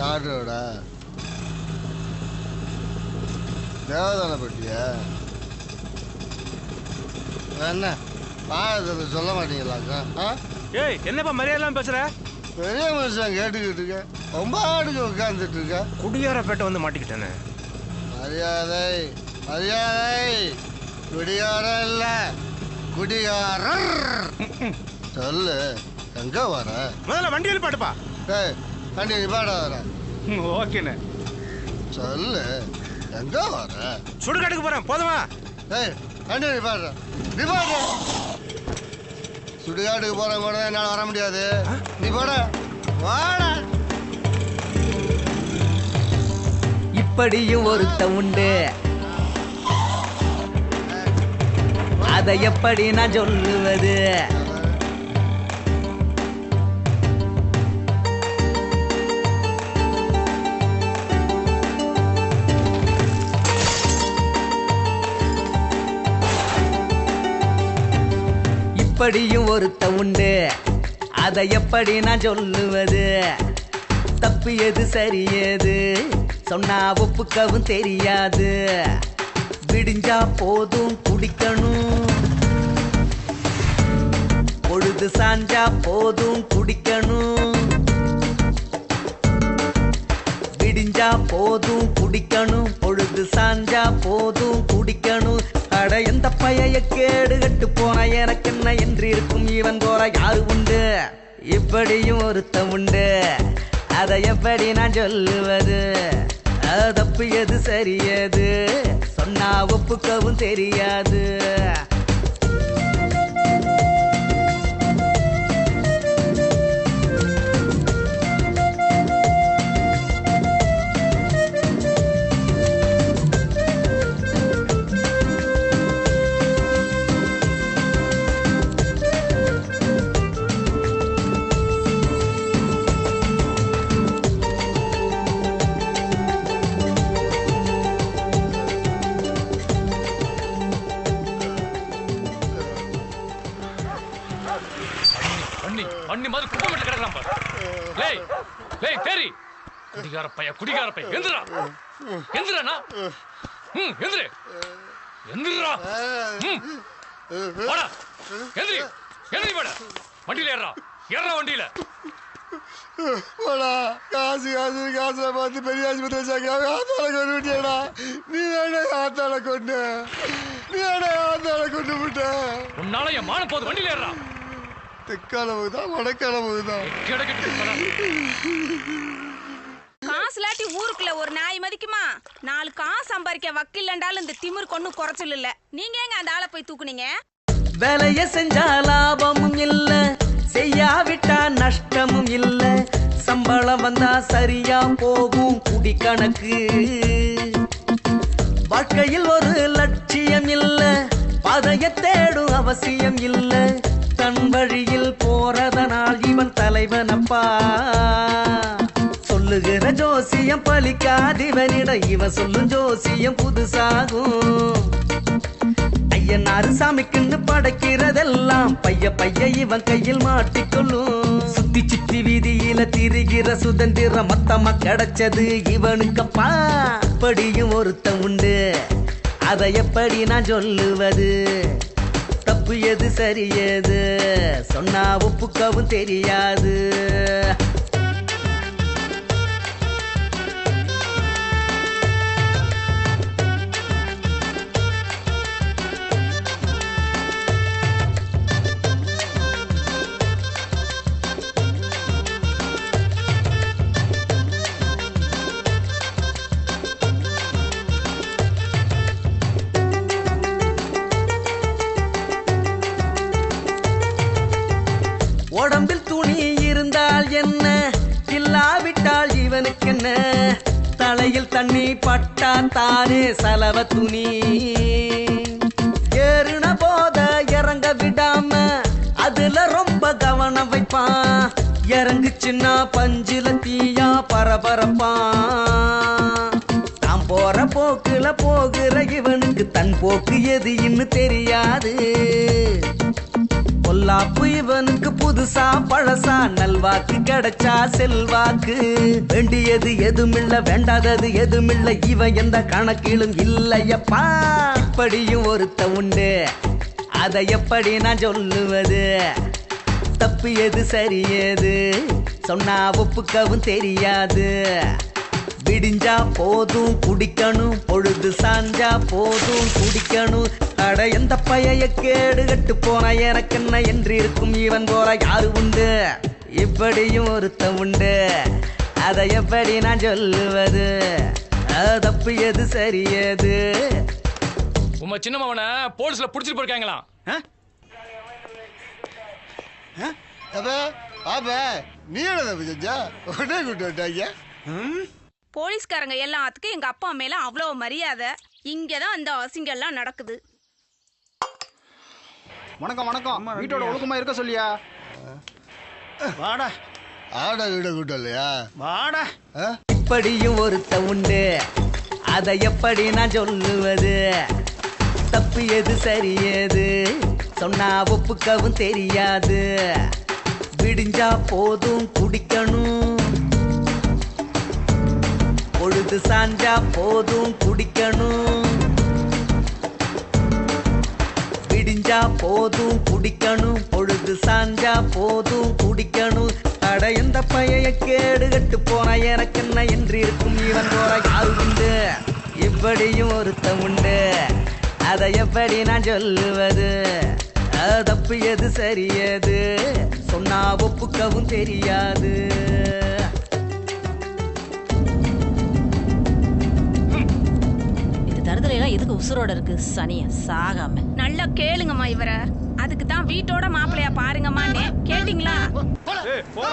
காட்டோட தேவதான பட்டியா என்ன? பாயத்தை சொல்ல மாட்டீங்களாக்கா ஆ? ஏய் என்னப்பா மரியாதைலாம் பேசுற? பெரிய மனுஷன் கேட்டுக்கிட்டு இருக்க. ரொம்ப ஆடுக்கு உட்காந்துட்டு இருக்க. குடியாரப்பேட்டை வந்து மாட்டிக்கிட்டேனே. மரியாதை மரியாதை. குடிகாரம் இல்ல. குடிகாரர். சொல்லு எங்க வர? முதல்ல வண்டியில் பாட்டுப்பா. டேய் வண்டி நிப்பாட வர ஓகேண்ணே. சொல்லு எங்க வர? சுடுகாட்டுக்கு போறேன் போதுமா? டேய் வண்டி நிப்பாடுற நிப்பாடு சுடுகாட்டுக்கு போற கூட என்னால வர முடியாது. நீ போட. வாடா. இப்படியும் ஒருத்த உண்டு. அதை எப்படி நான் சொல்லுவது? இப்படியும் ஒருத்த உண்டு. அதை எப்படி நான் சொல்லுவது? தப்பு எது சொன்னா ஒப்புக்கவும் தெரியாது. விடிஞ்சா போதும் குடிக்கணும். பொழுது சாஞ்சா போதும் குடிக்கணும். விடிஞ்சா போதும் குடிக்கணும். பொழுது சாஞ்சா போதும் குடிக்கணும். அட எந்த பைய கேடு கட்டு என்ன என்று இருக்கும் இவன் போற யாரு உண்டு? இப்படியும் ஒருத்த உண்டு. அதை எப்படி நான் சொல்லுவது? தப்பு எது சரியது சொன்னா ஒப்புக்கவும் தெரியாது. பண்ணி மாதிரி குப்பமேட்டில் கிடக்குறான் பாரு. லேய் லேய் தேரி. குடிகார பைய குடிகார பைய எந்திரா. எந்திரனா ம் எந்திரு. எந்திரா ம். வாடா. எந்திரி. எந்திரி வாடா. வண்டியில ஏறா ஏறா வண்டியில. போடா காசு காசு காசை பார்த்து பெரிய ஆஸ்பத்திரி வச்சாங்க. ஆத்தால கொண்டு விட்டியடா நீ வேணா ஆத்தால கொண்டு? நீ ஆத்தால கொண்டு விட்ட? உன்னால என் மானம் போது வண்டியில ஏறா தெற்காலவு தான் வடக்காலவு தான் கிடக்கிட்டு காசு இல்லாட்டி ஊருக்குள்ள ஒரு நாய் மதிக்குமா? நாலு காசு சம்பாதிக்க வக்கில்லண்டாலும் இந்த திமிர் கொண்டு குறைச்சல் இல்ல. நீங்க எங்க அந்த ஆளை போய் தூக்குனீங்க? வேலைய செஞ்சா லாபமும் இல்ல செய்யாவிட்டா நஷ்டமும் இல்ல. சம்பளம் வந்தா சரியா போகும் குடி கணக்கு வாழ்க்கையில் ஒரு லட்சியம் இல்ல பதைய தேடும் அவசியம் இல்ல. தன் வழியில் போறதனால் இவன் தலைவனப்பா. சொல்லுகிற ஜோசியம் பலிக்காதிவனிட இவன் சொல்லும் ஜோசியம் புதுசாகும். ஐயனாரு சாமிக்குன்னு படைக்கிறதெல்லாம் பைய பைய இவன் கையில் மாட்டிக்கொள்ளும் சுத்தி சுத்தி வீதியில திரிகிற சுதந்திரம் மொத்தமா கிடைச்சது இவனுக்கப்பா. படியும் ஒருத்தன் உண்டு. அதை எப்படி நான் சொல்லுவது? தப்பு எது சரி எது சொன்னா ஒப்புக்கவும் தெரியாது. உடம்பில் துணி இருந்தால் என்ன? இல்லாவிட்டால் இவனுக்கு என்ன தலையில் தண்ணி பட்டா தானே சலவ துணி. ஏறுன போத இறங்க விடாம அதுல ரொம்ப கவனம் வைப்பான் இறங்குச்சுன்னா பஞ்சில தீயா பரபரப்பான் தான் போற போக்குல போகிற இவனுக்கு தன் போக்கு எது தெரியாது. பொல்லாப்பு இவனுக்கு புதுசா பழசா நல்வாக்கு கிடைச்சா செல்வாக்கு. வேண்டியது எதுமில்ல வேண்டாதது எதுமில்ல இவன் எந்த கணக்கிலும் இல்லையப்பா. இப்படியும் ஒருத்த உண்டு. அதை எப்படி நான் சொல்லுவது? தப்பு எது சரியது சொன்னா ஒப்புக்கவும் தெரியாது. விடிஞ்சா போதும் குடிக்கணும். பொழுது சாஞ்சா போதும் குடிக்கணும். அட எந்த பைய கேடு கட்டு போன எனக்கு என்ன என்று இருக்கும் இவன் போல யாரு உண்டு? இப்படியும் ஒருத்த உண்டு. அதை எப்படி நான் சொல்லுவது? தப்பு எது சரி எது உங்க சின்னமாவனை போலீஸ்ல புடிச்சிட்டு போயிருக்காங்களாம். அப்ப நீ என்ன செஞ்சா உடனே கூட்டு வந்துட்டாங்க போலீஸ்காரங்க எல்லாத்துக்கும் எங்க அப்பா மேல அவ்வளோ மரியாதை. இங்கதான் அந்த அசிங்கம்லாம் நடக்குது. வணக்கம் வணக்கம். வீட்டோட ஒழுக்கமா இருக்க சொல்லியா? வாடா. ஆடா வீட கூட்டம் இல்லையா வாடா. ஆ? இப்படியும் ஒருத்த உண்டு. அதை எப்படி நான் சொல்லுவது? தப்பு எது சரி எது? சொன்னா ஒப்புக்கவும் தெரியாது. விடிஞ்சா போதும் குடிக்கணும். பொழுது சாஞ்சா போதும் குடிக்கணும். விடிஞ்சா போதும் குடிக்கணும். பொழுது சாஞ்சா போதும் குடிக்கணும். அட எந்த பைய கேடு கட்டு போன எனக்கு என்ன என்று இருக்கும் இவன் போற யாரு உண்டு? இப்படியும் ஒருத்தன் உண்டு. அதை எப்படி நான் சொல்லுவது? தப்பு எது சரியது? சொன்னா ஒப்புக்கவும் தெரியாது. உசுரோட இருக்கு சனிய சாகாம. நல்லா கேளுங்கம்மா இவரை. அதுக்கு தான் வீட்டோட மாப்பிள்ளையா பாருங்கம்மான்னு. கேட்டிங்களா?